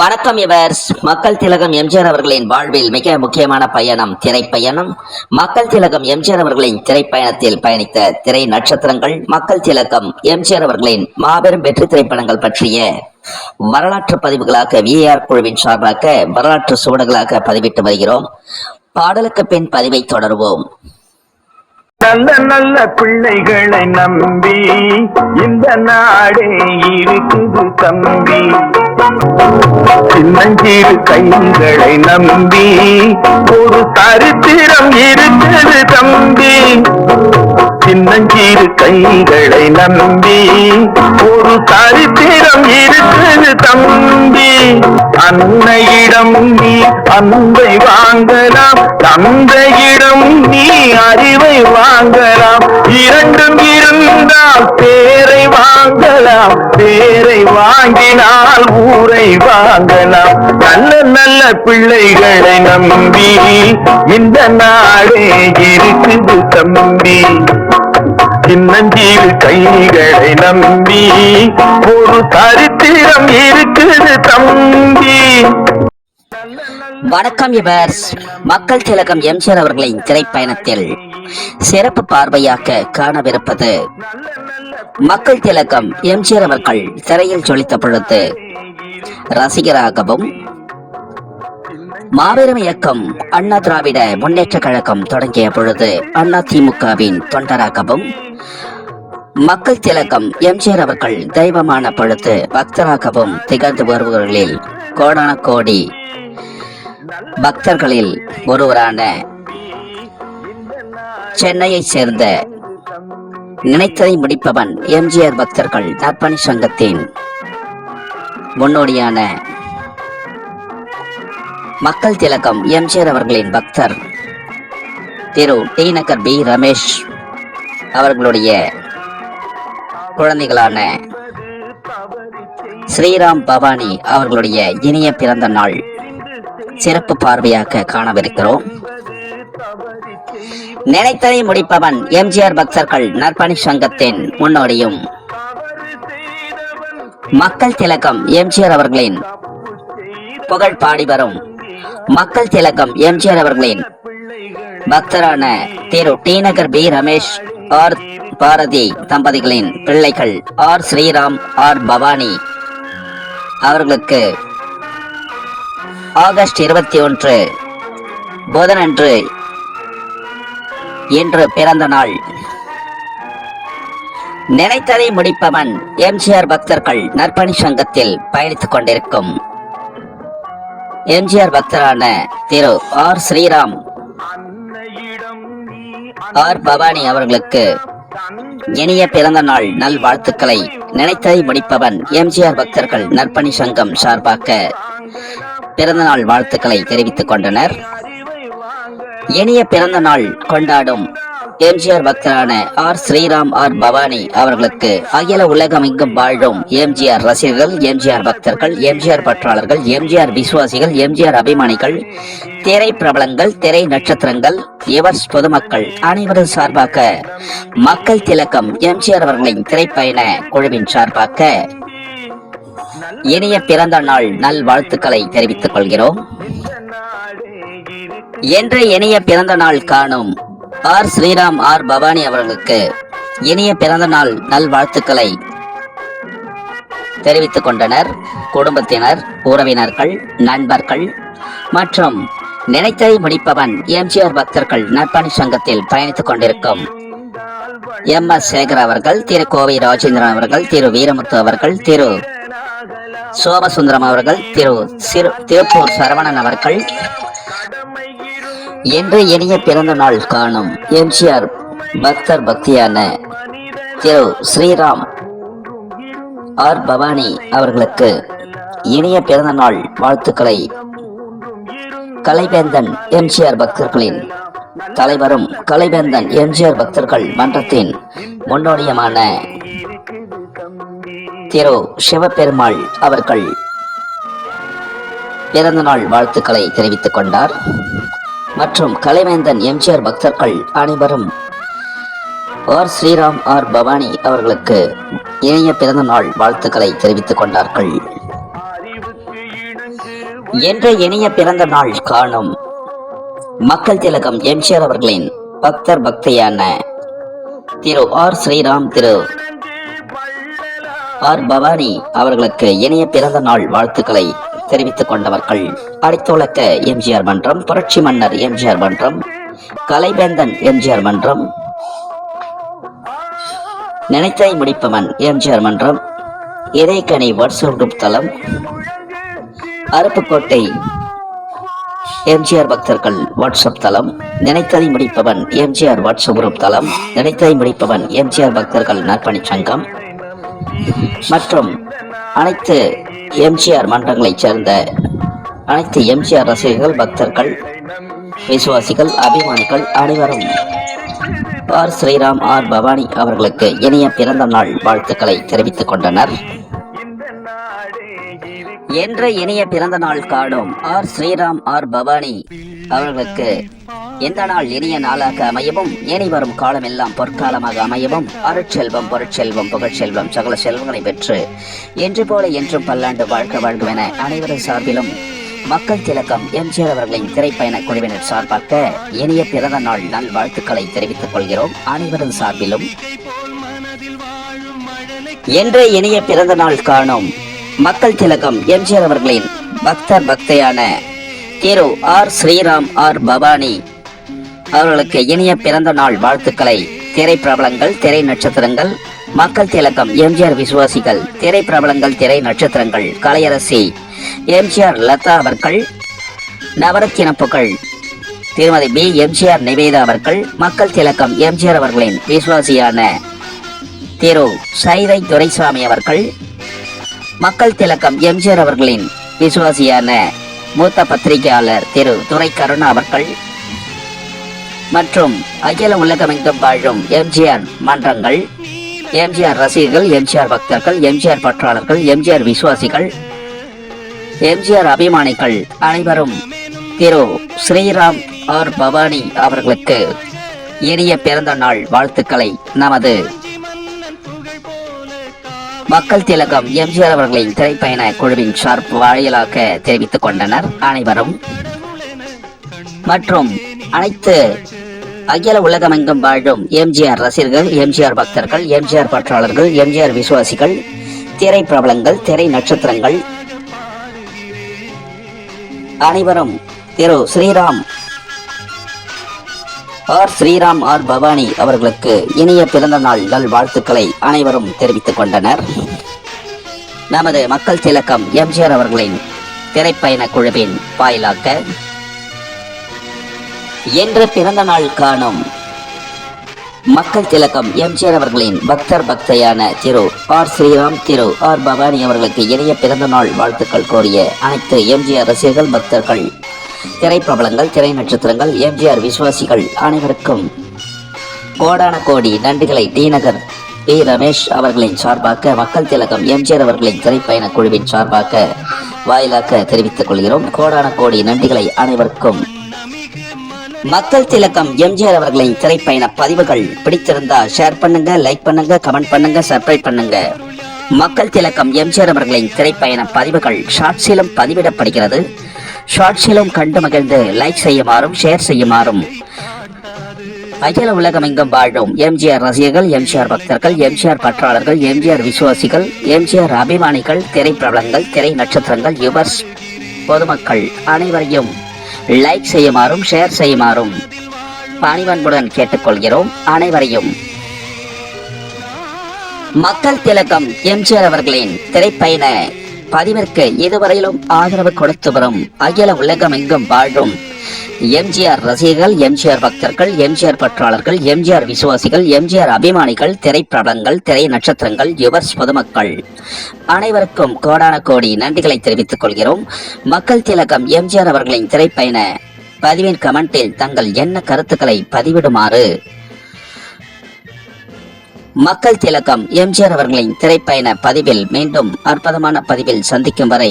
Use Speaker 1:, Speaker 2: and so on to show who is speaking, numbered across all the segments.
Speaker 1: வணக்கம் இவர்ஸ் மக்கள் திலகம் எம்ஜிஆர் அவர்களின் வாழ்வில் மிக முக்கியமான பயணம் திரைப்பயணம். மக்கள் திலகம் எம்ஜிஆர் அவர்களின் திரைப்பயணத்தில் பயணித்த திரை நட்சத்திரங்கள் மக்கள் திலகம் எம்ஜிஆர் அவர்களின் மாபெரும் வெற்றி திரைப்படங்கள் பற்றிய வரலாற்று பதிவுகளாக விஏஆர் குழுவின் சார்பாக வரலாற்று சுவடுகளாக பதிவிட்டு வருகிறோம். பாடலுக்கு பின் பதிவை தொடருவோம்.
Speaker 2: நல்ல நல்ல பிள்ளைகளை நம்பி இந்த நாடே இருக்குது தம்பி. சின்னஞ்சிறு கைகளை நம்பி ஒரு தரித்திரம் இருக்குது தம்பி. சின்னஞ்சிறு கைகளை நம்பி ஒரு சரித்திரம் இருக்குது தம்பி. அன்னையிடம் நீ அன்பை வாங்கலாம் தந்தையிடம் நீ அறிவை வாங்கலாம். இரண்டும் இருந்தால் பேரை வாங்கலாம் பேரை வாங்கினால் ஊரை வாங்கலாம். நல்ல நல்ல பிள்ளைகளை நம்பி இந்த நாடே இருக்குது தம்பி. சின்னஞ்சீவு கைகளை நம்பி ஒரு சரித்திரம் இருக்குது தம்பி.
Speaker 1: வணக்கம் இவர்ஸ் மக்கள் திலகம் எம்ஜிஆர் அவர்களின் திரைப்பயணத்தில் சிறப்பு பார்வையாக காணவிருப்பது மக்கள் திலகம் எம்ஜிஆர் அவர்கள் திரையில் ஜொலித்த பொழுது ரசிகராகவும் மாபெரும் இயக்கம் அண்ணா திராவிட முன்னேற்ற கழகம் தொடங்கிய பொழுது அண்ணா திமுகவின் தொண்டராகவும் மக்கள் திலகம் எம்ஜிஆர் அவர்கள் தெய்வமான பொழுது பக்தராகவும் திகழ்ந்து வருபவர்களில் கோடான கோடி பக்தர்களில் ஒருவரான சென்னையை சேர்ந்த நினைத்ததை முடிப்பவன் எம்ஜிஆர் பக்தர்கள் நற்பணி சங்கத்தின் முன்னோடியான மக்கள் திலகம் எம்ஜிஆர் அவர்களின் பக்தர் திரு டி நகர் பி ரமேஷ் அவர்களுடைய குழந்தைகளான ஸ்ரீராம் பவானி அவர்களுடைய இனிய பிறந்த நாள் சிறப்பு பார்வையாக காணவிருக்கிறோம். நினைத்ததை முடிப்பவன் எம்ஜிஆர் பக்தர்கள் நற்பணி சங்கத்தின் முன்னோடியும் மக்கள் திலகம் எம்ஜிஆர் அவர்களின் புகழ் பாடி வரும் மக்கள் திலகம் எம்ஜிஆர் அவர்களின் பக்தரான Thiru T Nagar P Ramesh R Bharathi தம்பதிகளின் பிள்ளைகள் ஆர் ஸ்ரீராம் ஆர் பவானி. அவர்களுக்கு ஆகஸ்ட் இருபத்தி ஒன்று புதனன்று இன்று பிறந்த நாள். நினைத்ததை முடிப்பவன் எம்ஜிஆர் பக்தர்கள் நற்பணி சங்கத்தில் பயணித்துக் கொண்டிருக்கும். எம்ஜிஆர் பக்தரான திரு ஆர் ஸ்ரீராம் ஆர் பவானி அவர்களுக்கு இனிய பிறந்த நாள் நல் வாழ்த்துக்களை நினைத்ததை முடிப்பவன் எம்ஜிஆர் பக்தர்கள் நற்பணி சங்கம் சார்பாக பிறந்த நாள் வாழ்த்துக்களை தெரிவித்துக் கொண்டனர். இனிய பிறந்த நாள் கொண்டாடும் எம்ஜிஆர் பக்தரான ஆர் ஸ்ரீராம் ஆர் பவானி அவர்களுக்கு அகில உலகமெங்கும் வாழும் எம்ஜிஆர் ரசிகர்கள் எம்ஜிஆர் பக்தர்கள் எம்ஜிஆர் பற்றாளர்கள் எம்ஜிஆர் விசுவாசிகள் எம்ஜிஆர் அபிமானிகள் திரை பிரபலங்கள் திரை நட்சத்திரங்கள் எவர்ஸ் பொதுமக்கள் அனைவரும் சார்பாக மக்கள் திலக்கம் எம்ஜிஆர் அவர்களின் திரைப்பயண குழுவின் சார்பாக இனிய பிறந்த நாள் நல் வாழ்த்துக்களை தெரிவித்துக் கொள்கிறோம். என்று இனிய பிறந்த நாள் காணும் ஆர். ஸ்ரீராம் ஆர். பவானி அவர்களுக்கு இனிய பிறந்த நாள் நல் வாழ்த்துக்களை தெரிவித்துக் கொண்டனர். குடும்பத்தினர் உறவினர்கள் நண்பர்கள் மற்றும் நினைத்ததை முடிப்பவன் எம்ஜிஆர் பக்தர்கள் நற்பணி சங்கத்தில் பயணித்துக் கொண்டிருக்கும் எம் எஸ் சேகர் அவர்கள் திரு. கோவை ராஜேந்திரன் அவர்கள் திரு. வீரமுத்து அவர்கள் திரு. சோமசுந்தரம் அவர்கள் திரு. சிறு திருப்பூர் சரவணன் அவர்கள் என்று இனிய பிறந்த நாள் காணும் எம்ஜிஆர் பக்தர் பக்தியான திரு ஸ்ரீராம் ஆர் பவானி அவர்களுக்கு இனிய பிறந்த நாள் வாழ்த்துக்களை. கலைவேந்தன் எம்ஜிஆர் பக்தர்களின் தலைவரும் கலைவேந்தன் எம்ஜிஆர் பக்தர்கள் மன்றத்தின் முன்னோடியமான திரு சிவபெருமாள் அவர்கள் பிறந்தநாள் வாழ்த்துக்களை தெரிவித்துக் கொண்டார். மற்றும் கலைவேந்தன் எம்ஜிஆர் பக்தர்கள் அனைவரும் ஆர். ஸ்ரீராம் ஆர். பவானி அவர்களுக்கு இணைய பிறந்த நாள் வாழ்த்துக்களை தெரிவித்துக் கொண்டார்கள். என்ற இணைய பிறந்த நாள் காணும் மக்கள் திலகம் எம்ஜிஆர் அவர்களின் பக்தர் பக்தியான திரு ஆர். ஸ்ரீராம் திரு ஆர். பவானி அவர்களுக்கு இணைய பிறந்த நாள் வாழ்த்துக்களை தெரிவித்துக் கொண்டவர்கள். அடித்துலக்க எம்ஜிஆர் மன்றம் புரட்சி மன்னர் எம்ஜிஆர் மன்றம் கலைவேந்தன் எம்ஜிஆர் மன்றம் நினைத்தை முடிப்பவன் எம்ஜிஆர் மன்றம் இறைக்கணி வாட்ஸ்அப் குரூப் தளம் அருப்புக்கோட்டை எம்ஜிஆர் பக்தர்கள் வாட்ஸ்அப் தளம் நினைத்ததை முடிப்பவன் எம்ஜிஆர் வாட்ஸ்அப் குரூப் தளம் நினைத்ததை முடிப்பவன் எம்ஜிஆர் பக்தர்கள் நற்பணி சங்கம் மற்றும் அனைத்து எம்ஜிஆர் மன்றங்களைச் சேர்ந்த அனைத்து எம்ஜிஆர் ரசிகர்கள் பக்தர்கள் விசுவாசிகள் அபிமானிகள் அனைவரும் ஆர். ஸ்ரீராம் ஆர். பவானி அவர்களுக்கு இனிய பிறந்த நாள் வாழ்த்துக்களை தெரிவித்துக் கொண்டனர். என்ற இனிய பிறந்த நாள் காணும் ஆர். ஸ்ரீராம் ஆர். பவானி அவர்களுக்கு எந்த நாள் இனிய நாளாக அமையவும் இனி வரும் காலம் எல்லாம் பொற்காலமாக அமையவும் அருட்செல்வம் பொருட்செல்வம் புகழ்ச்செல்வம் சகல செல்வங்களை பெற்று என்று போல என்றும் பல்லாண்டு வாழ்க்க வாழ்வுவென அனைவரும் சார்பிலும் மக்கள் திலக்கம் எம்ஜிஆர் அவர்களின் திரைப்பயண குழுவினர் சார்பாக இனிய பிறந்த நாள் நல் வாழ்த்துக்களை தெரிவித்துக் கொள்கிறோம். அனைவரும் சார்பிலும் என்ற இனிய பிறந்த நாள் காணும் மக்கள் திலகம் எம்ஜிஆர் அவர்களின் பக்தர் பக்தையான திரு ஆர் ஸ்ரீராம் ஆர் பவானி அவர்களுக்கு இனிய பிறந்த நாள் வாழ்த்துக்களை. திரை பிரபலங்கள் திரை நட்சத்திரங்கள் மக்கள் திலக்கம் எம்ஜிஆர் விசுவாசிகள் திரை பிரபலங்கள் திரை நட்சத்திரங்கள் கலையரசி எம்ஜிஆர் லதா அவர்கள் நவரத்தின புகழ் திருமதி பி. எம்ஜிஆர் நிவேதா அவர்கள் மக்கள் திலக்கம் எம்ஜிஆர் அவர்களின் விசுவாசியான திரு. சைதை துரைசாமி அவர்கள் மக்கள் திலக்கம் எம்ஜிஆர் அவர்களின் விசுவாசியான மூத்த பத்திரிகையாளர் திரு. துரை கருணா அவர்கள் மற்றும் அகில உலகமெங்கும் வாழும் எம்ஜிஆர் மன்றங்கள் எம்ஜிஆர் ரசிகர்கள் எம்ஜிஆர் பக்தர்கள் எம்ஜிஆர் பற்றாளர்கள் எம்ஜிஆர் விசுவாசிகள் எம்ஜிஆர் அபிமானிகள் அனைவரும் திரு ஸ்ரீராம் ஆர் பவானி அவர்களுக்கு இனிய பிறந்த நாள் வாழ்த்துக்களை. நமது மக்கள் திலகம் எம்ஜிஆர் அவர்களின் திரைப்பயண குழுவின் சார்பு வாயிலாக தெரிவித்துக் கொண்டனர். அனைவரும் மற்றும் அனைத்து அகில உலகமெங்கும் வாழும் எம்ஜிஆர் ரசிகர்கள் எம்ஜிஆர் பக்தர்கள் எம்ஜிஆர் பற்றாளர்கள் எம்ஜிஆர் விசுவாசிகள் திரை பிரபலங்கள் திரை நட்சத்திரங்கள். அனைவரும் திரு ஸ்ரீராம் ஆர். ஸ்ரீராம் ஆர். பவானி அவர்களுக்கு இனிய பிறந்த நாள் நல் வாழ்த்துக்களை அனைவரும் தெரிவித்துக் கொண்டனர். நமது மக்கள் திலக்கம் எம்ஜிஆர் அவர்களின் திரைப்பயண குழுவின் வாயிலாக என்று பிறந்த நாள் காணும். மக்கள் திலகம் எம்ஜிஆர் அவர்களின் பக்தர் பக்தையான திரு ஆர் ஸ்ரீராம் திரு ஆர் பவானி அவர்களுக்கு இணைய பிறந்த நாள் வாழ்த்துக்கள் கோரிய அனைத்து எம்ஜிஆர் ரசிகர்கள் பக்தர்கள். திரைப்பிரபலங்கள் திரை நட்சத்திரங்கள் எம்ஜிஆர் விசுவாசிகள் அனைவருக்கும் கோடான கோடி நன்றிகளை டி நகர் பி ரமேஷ் அவர்களின் சார்பாக மக்கள் திலகம் எம்ஜிஆர் அவர்களின் திரைப்பயண குழுவின் சார்பாக வாயிலாக தெரிவித்துக் கொள்கிறோம். கோடான கோடி நன்றிகளை அனைவருக்கும் மக்கள் திலக்கம் எம்ஜிஆர் அவர்களின் திரைப்பயண பதிவுகள் பிடித்திருந்தா ஷேர் பண்ணுங்க லைக் பண்ணுங்க கமெண்ட் பண்ணுங்க சப்ஸ்கிரைப் பண்ணுங்க. மக்கள் திலக்கம் எம்ஜிஆர் அவர்களின் திரைப்பயண பதிவுகள் ஷார்ட்ஸிலும் பதிவிடப்படுகிறது. ஷார்ட்ஸிலும் கண்டு மகிழ்ந்து லைக் செய்யுமாறும் ஷேர் செய்யுமாறும். அகில உலகமெங்கும் வாழும் எம்ஜிஆர் ரசிகர்கள் எம்ஜிஆர் பக்தர்கள் எம்ஜிஆர் பற்றாளர்கள் எம்ஜிஆர் விசுவாசிகள் எம்ஜிஆர் அபிமானிகள் திரைப்பிரபலங்கள் திரை நட்சத்திரங்கள் யுவர்ஸ் பொதுமக்கள் அனைவரையும் லைக் செய்யுமாறும் ஷேர் செய்யுமாறும் பணிவன்புடன் கேட்டுக்கொள்கிறோம் அனைவரையும். மக்கள் திலகம் எம்ஜிஆர் அவர்களின் திரைப்பயண பதிவிற்கு இதுவரையிலும் ஆதரவு கொடுத்து வரும் அகில உலகம் எங்கும் வாழும் எம்ஜிஆர் ரசிகர்கள் எம்ஜிஆர் பக்தர்கள் எம்ஜிஆர் பற்றாளர்கள் எம்ஜிஆர் விசுவாசிகள் எம்ஜிஆர் அபிமானிகள் திரைப்படங்கள் திரை நட்சத்திரங்கள் யுவர்ஸ் பொதுமக்கள். அனைவருக்கும் கோடான கோடி நன்றிகளை தெரிவித்துக் கொள்கிறோம். மக்கள் திலகம் எம்ஜிஆர் அவர்களின் திரைப்பயண பதிவின் கமெண்டில் தங்கள் என்ன கருத்துக்களை பதிவிடுமாறு. மக்கள் திலகம் எம்ஜிஆர் அவர்களின் திரைப்பயண பதிவில் மீண்டும் அற்புதமான பதிவில் சந்திக்கும் வரை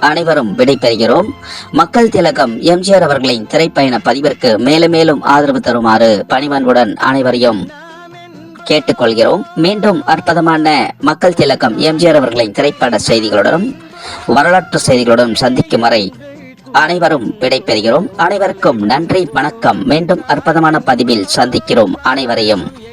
Speaker 1: அனைவரும் விடைபெறுகிறோம் மக்கள் திலகம் எம்ஜிஆர் அவர்களின் திரைப்பயண பதிவிற்கு மேலும் மேலும் ஆதரவு தருமாறு பணிவன்புடன் அனைவரையும் கேட்டுக்கொள்கிறோம். மீண்டும் அற்புதமான மக்கள் திலகம் எம்ஜிஆர் அவர்களின் திரைப்பட செய்திகளுடனும் வரலாற்று செய்திகளுடன் சந்திக்கும் வரை அனைவரும் விடைபெறுகிறோம் அனைவருக்கும் நன்றி வணக்கம். மீண்டும் அற்புதமான பதிவில் சந்திக்கிறோம் அனைவரையும்.